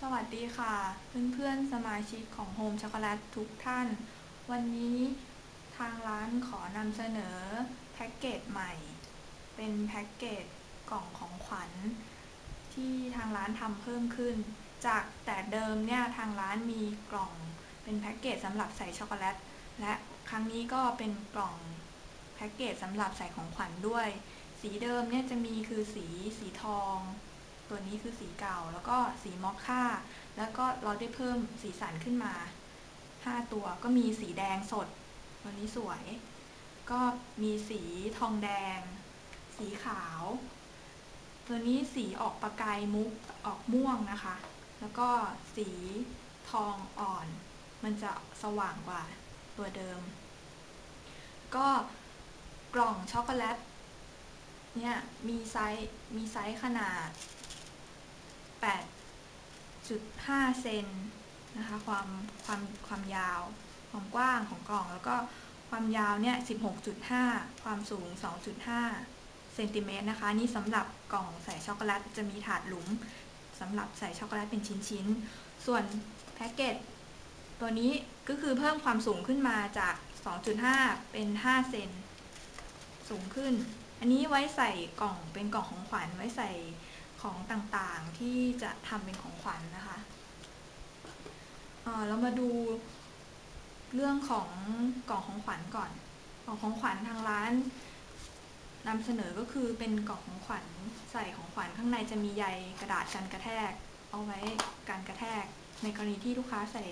สวัสดีค่ะ เพื่อนๆสมาชิกของโฮมช็อกโกแลตทุกท่าน วันนี้ทางร้านขอนำเสนอแพ็กเกจใหม่ เป็นแพ็กเกจกล่องของขวัญ ที่ทางร้านทำเพิ่มขึ้น จากแต่เดิมเนี่ยทางร้านมีกล่องเป็นแพ็กเกจสำหรับใส่ช็อกโกแลตและครั้งนี้ก็เป็นกล่องแพ็กเกจสำหรับใส่ของขวัญด้วย สีเดิมเนี่ยจะมีคือสีสีทอง ตัวนี้คือสีเก่า แล้วก็สีมอคค่า แล้วก็เราได้เพิ่มสีสันขึ้นมา 5 ตัวก็มีสีแดงสด ตัวนี้สวย ก็มีสีทองแดง สีขาว ตัวนี้สีออกประกายมุกออกม่วงนะคะ แล้วก็สีทองอ่อน มันจะสว่างกว่าตัวเดิม ก็กล่องช็อกโกแลตเนี่ยมีไซส์มีไซส์ขนาด 8.5 เซนนะคะความความความยาว ความกว้างของกล่อง แล้วก็ความยาวเนี่ย 16.5 ความสูง 2.5 เซนติเมตรนะคะ นี่สำหรับกล่องใส่ช็อกโกแลตจะมีถาดหลุมสำหรับใส่ช็อกโกแลตเป็นชิ้นๆ ส่วนแพ็กเกจตัวนี้ก็คือเพิ่มความสูงขึ้นมาจาก 2.5 เป็น 5 เซนสูงขึ้น อันนี้ไว้ใส่กล่องเป็นกล่องของขวัญไว้ใส่ ของต่างๆที่จะทำเป็นของขวัญนนะคะเรามาดูเรื่องของกล่องของขวัญก่อน กล่องของขวัญทางร้านนำเสนอก็คือเป็นกล่องของขวัญใส่ของขวัญข้างในจะมีใยกระดาษกันกระแทก เอาไว้การกระแทก ในกรณีที่ลูกค้าใส่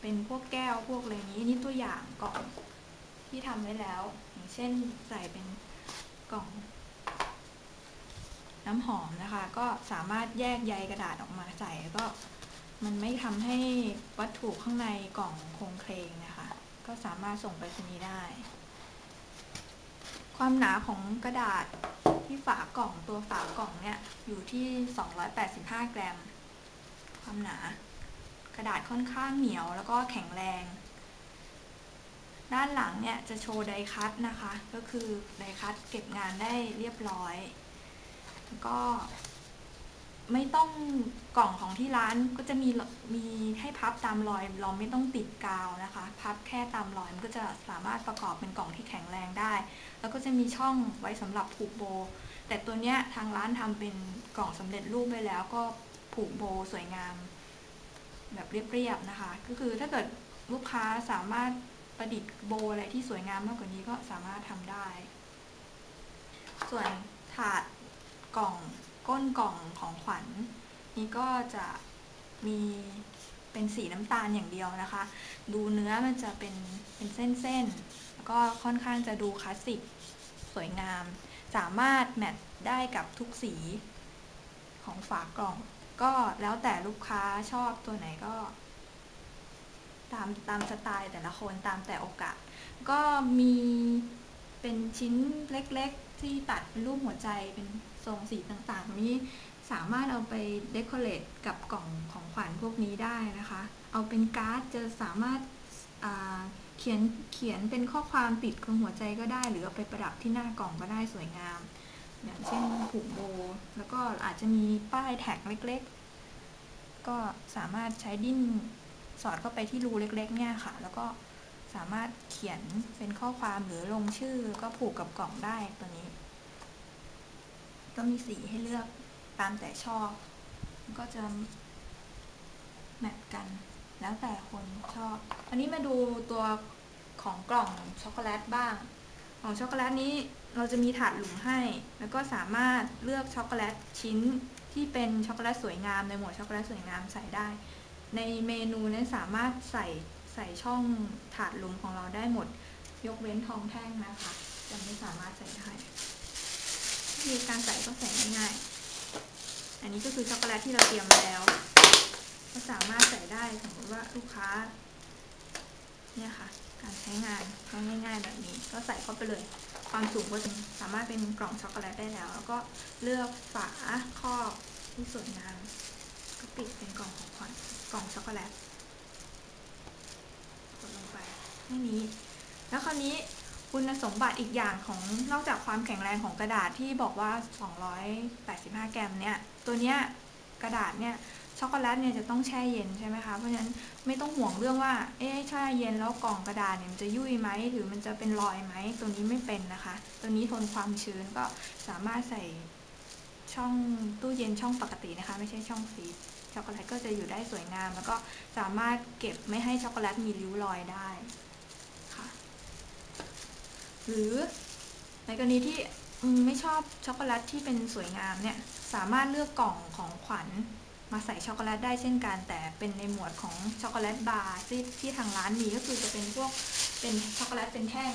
เป็นพวกแก้วพวกอะไรนี้นี่ตัวอย่างกล่องที่ทำไว้แล้ว อย่างเช่นใส่เป็นกล่อง น้ำหอมนะคะ ก็สามารถแยกใยกระดาษออกมาใส่ก็มันไม่ทำให้วัตถุข้างในกล่องโครงเคลงนะคะ ก็สามารถส่งไปรษณีย์ได้ ความหนาของกระดาษที่ฝากล่องตัวฝากล่องเนี่ยอยู่ที่ 285 กรัม ความหนา กระดาษค่อนข้างเหนียวแล้วก็แข็งแรง ด้านหลังเนี่ยจะโชว์ไดคัตนะคะ ก็คือไดคัตเก็บงานได้เรียบร้อย ก็ไม่ต้องกล่องของที่ร้านก็จะมีมีให้พับตามรอย เราไม่ต้องติดกาวนะคะ พับแค่ตามรอยมันก็จะสามารถประกอบเป็นกล่องที่แข็งแรงได้ แล้วก็จะมีช่องไว้สำหรับผูกโบ แต่ตัวเนี้ยทางร้านทำเป็นกล่องสำเร็จรูปไปแล้วก็ผูกโบสวยงาม แบบเรียบๆนะคะ ก็คือถ้าเกิดลูกค้าสามารถประดิษฐ์โบอะไรที่สวยงามมากกว่านี้ก็สามารถทำได้ ส่วนถาด กล่องก้นกล่องของขวัญนี่ก็จะมีเป็นสีน้ำตาลอย่างเดียวนะคะ ดูเนื้อมันจะเป็นเป็นเส้นๆแล้วก็ค่อนข้างจะดูคลาสสิกสวยงาม สามารถแมทได้กับทุกสีของฝากล่อง ก็แล้วแต่ลูกค้าชอบตัวไหนก็ ตามตามสไตล์แต่ละคนตามแต่โอกาส ก็มีเป็นชิ้นเล็กๆ ที่ตัดเป็นรูปหัวใจเป็น ทรงสีต่างๆ นี้สามารถเอาไปเดคอเรทกับกล่องของขวัญพวกนี้ได้นะคะ เอาเป็นการ์ดจะสามารถเขียนเขียนเป็นข้อความติดตรงหัวใจก็ได้ หรือเอาไปประดับที่หน้ากล่องก็ได้สวยงาม อย่างเช่นผูกโบ แล้วก็อาจจะมีป้ายแท็กเล็กๆ ก็สามารถใช้ดิ้นสอดเข้าไปที่รูเล็กๆ เนี่ยค่ะ แล้วก็สามารถเขียนเป็นข้อความหรือลงชื่อก็ผูกกับกล่องได้ตัวนี้ ก็มีสีให้เลือกตามแต่ชอบ ก็จะแมทกัน แล้วแต่คนชอบ อันนี้มาดูตัวของกล่องช็อกโกแลตบ้าง ของช็อกโกแลตนี้เราจะมีถาดหลุมให้ แล้วก็สามารถเลือกช็อกโกแลตชิ้นที่เป็นช็อกโกแลตสวยงามในหมวดช็อกโกแลตสวยงามใส่ได้ ในเมนูนั้นสามารถใส่ใส่ช่องถาดหลุมของเราได้หมด ยกเว้นทองแท่งนะคะจะไม่สามารถใส่ได้ วิธีการใส่ก็ใส่ง่ายๆ อันนี้ก็คือช็อกโกแลตที่เราเตรียมมาแล้ว ก็สามารถใส่ได้สมมติว่าลูกค้า เนี่ยค่ะ การใช้งานก็ง่ายๆแบบนี้ ก็ใส่เข้าไปเลย ความสูงก็จะสามารถเป็นกล่องช็อกโกแลตได้แล้ว แล้วก็เลือกฝาครอบที่สวยงามก็ปิดเป็นกล่องของขวัญกล่องช็อกโกแลตกดลงไปแค่นี้ แล้วคราวนี้ คุณสมบัติอีกอย่างของนอกจากความแข็งแรงของกระดาษที่บอกว่า 285 แกรมเนี่ยตัวเนี้ยกระดาษเนี่ยช็อกโกแลตเนี่ยจะต้องแช่เย็นใช่ไหมคะ เพราะฉะนั้นไม่ต้องห่วงเรื่องว่า เอ๊ะแช่เย็นแล้วกล่องกระดาษเนี่ยมันจะยุ่ยไหมหรือมันจะเป็นรอยไหมตัวนี้ไม่เป็นนะคะ ตัวนี้ทนความชื้นก็สามารถใส่ช่องตู้เย็นช่องปกตินะคะ ไม่ใช่ช่องฟรีซช็อกโกแลตก็จะอยู่ได้สวยงาม แล้วก็สามารถเก็บไม่ให้ช็อกโกแลตมีริ้วรอยได้ หรือในกรณีที่ไม่ชอบช็อกโกแลตที่เป็นสวยงามเนี่ยสามารถเลือกกล่องของขวัญมาใส่ช็อกโกแลตได้เช่นกัน แต่เป็นในหมวดของช็อกโกแลตบาร์ที่ที่ทางร้านมีก็คือจะเป็นพวกเป็นช็อกโกแลตเป็นแท่ง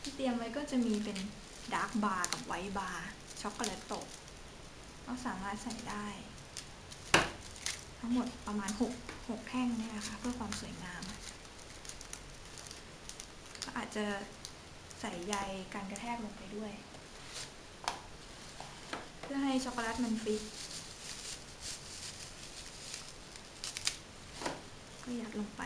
ที่เตรียมไว้ก็จะมีเป็นดาร์กบาร์กับไวท์บาร์ช็อกโกแลตตกก็สามารถใส่ได้ ทั้งหมดประมาณ 6 6 แท่งเนี่ยนะคะเพื่อความสวยงาม อาจจะใส่ใยการกระแทกลงไปด้วย เพื่อให้ช็อกโกแลตมันฟิกก็ยัดลงไป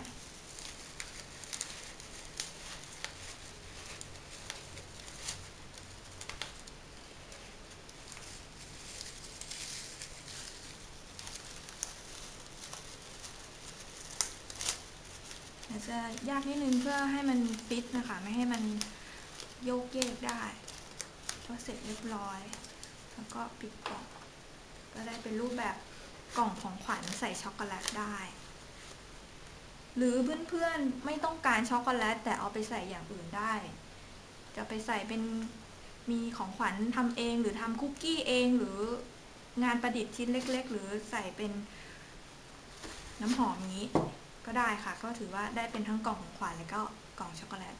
จะยากนิดนึงเพื่อให้มันฟิตนะคะ ไม่ให้มันโยกเยกได้ก็เสร็จเรียบร้อย แล้วก็ปิดกล่อง ก็ได้เป็นรูปแบบกล่องของขวัญใส่ช็อกโกแลตได้ หรือเพื่อนๆไม่ต้องการช็อกโกแลต แต่เอาไปใส่อย่างอื่นได้ จะไปใส่เป็นมีของขวัญทำเองหรือทำคุกกี้เองหรืองานประดิษฐ์ชิ้นเล็ก ๆ หรือใส่เป็นน้ำหอมนี้ ก็ได้ค่ะ ก็ถือว่าได้เป็นทั้งกล่องของขวัญแล้วก็กล่องช็อกโกแลต